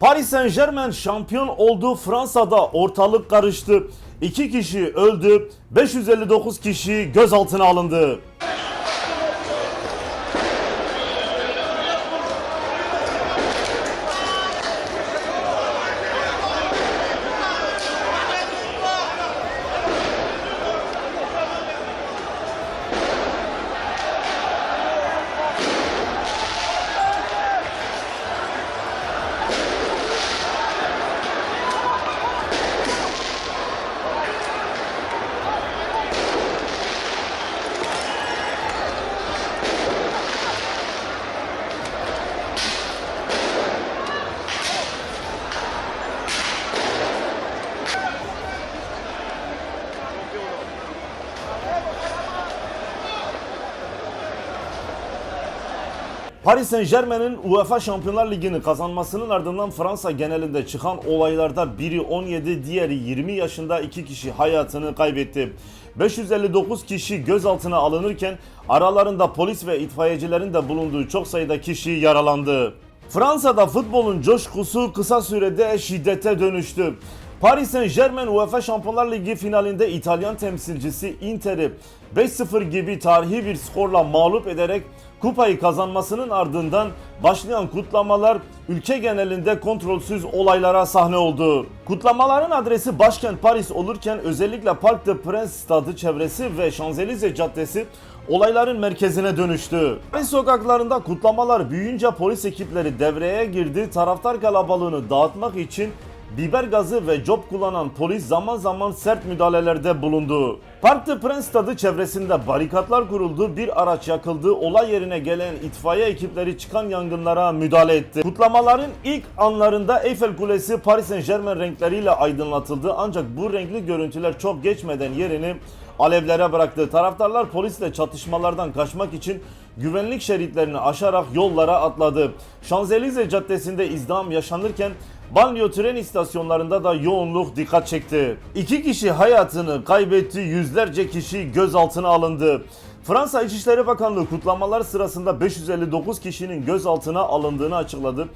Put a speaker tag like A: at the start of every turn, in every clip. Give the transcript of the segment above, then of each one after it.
A: Paris Saint Germain şampiyon oldu Fransa'da ortalık karıştı. 2 kişi öldü, 559 kişi gözaltına alındı. Paris Saint Germain'in UEFA Şampiyonlar Ligi'ni kazanmasının ardından Fransa genelinde çıkan olaylarda biri 17, diğeri 20 yaşında iki kişi hayatını kaybetti. 559 kişi gözaltına alınırken aralarında polis ve itfaiyecilerin de bulunduğu çok sayıda kişi yaralandı. Fransa'da futbolun coşkusu kısa sürede şiddete dönüştü. Paris Saint Germain UEFA Şampiyonlar Ligi finalinde İtalyan temsilcisi Inter'i 5-0 gibi tarihi bir skorla mağlup ederek kupayı kazanmasının ardından başlayan kutlamalar ülke genelinde kontrolsüz olaylara sahne oldu. Kutlamaların adresi başkent Paris olurken özellikle Parc des Princes stadı çevresi ve Şanzelize Caddesi olayların merkezine dönüştü. Paris sokaklarında kutlamalar büyüyünce polis ekipleri devreye girdi. Taraftar kalabalığını dağıtmak için biber gazı ve cop kullanan polis zaman zaman sert müdahalelerde bulundu. Parc des Princes stadı çevresinde barikatlar kuruldu, bir araç yakıldı, olay yerine gelen itfaiye ekipleri çıkan yangınlara müdahale etti. Kutlamaların ilk anlarında Eiffel Kulesi Paris Saint Germain renkleriyle aydınlatıldı ancak bu renkli görüntüler çok geçmeden yerini alevlere bıraktı. Taraftarlar polisle çatışmalardan kaçmak için güvenlik şeritlerini aşarak yollara atladı. Şanzelize Caddesi'nde izdiham yaşanırken Banliyö tren istasyonlarında da yoğunluk dikkat çekti. İki kişi hayatını kaybetti, yüzlerce kişi gözaltına alındı. Fransa İçişleri Bakanlığı kutlamalar sırasında 559 kişinin gözaltına alındığını açıkladı.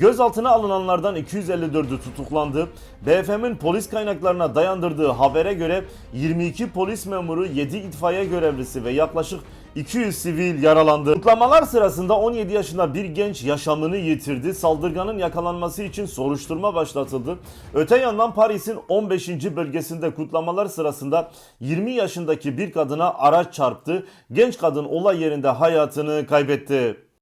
A: Gözaltına alınanlardan 254'ü tutuklandı. BFM'in polis kaynaklarına dayandırdığı habere göre 22 polis memuru, 7 itfaiye görevlisi ve yaklaşık 200 sivil yaralandı. Kutlamalar sırasında 17 yaşında bir genç yaşamını yitirdi. Saldırganın yakalanması için soruşturma başlatıldı. Öte yandan Paris'in 15. bölgesinde kutlamalar sırasında 20 yaşındaki bir kadına araç çarptı. Genç kadın olay yerinde hayatını kaybetti.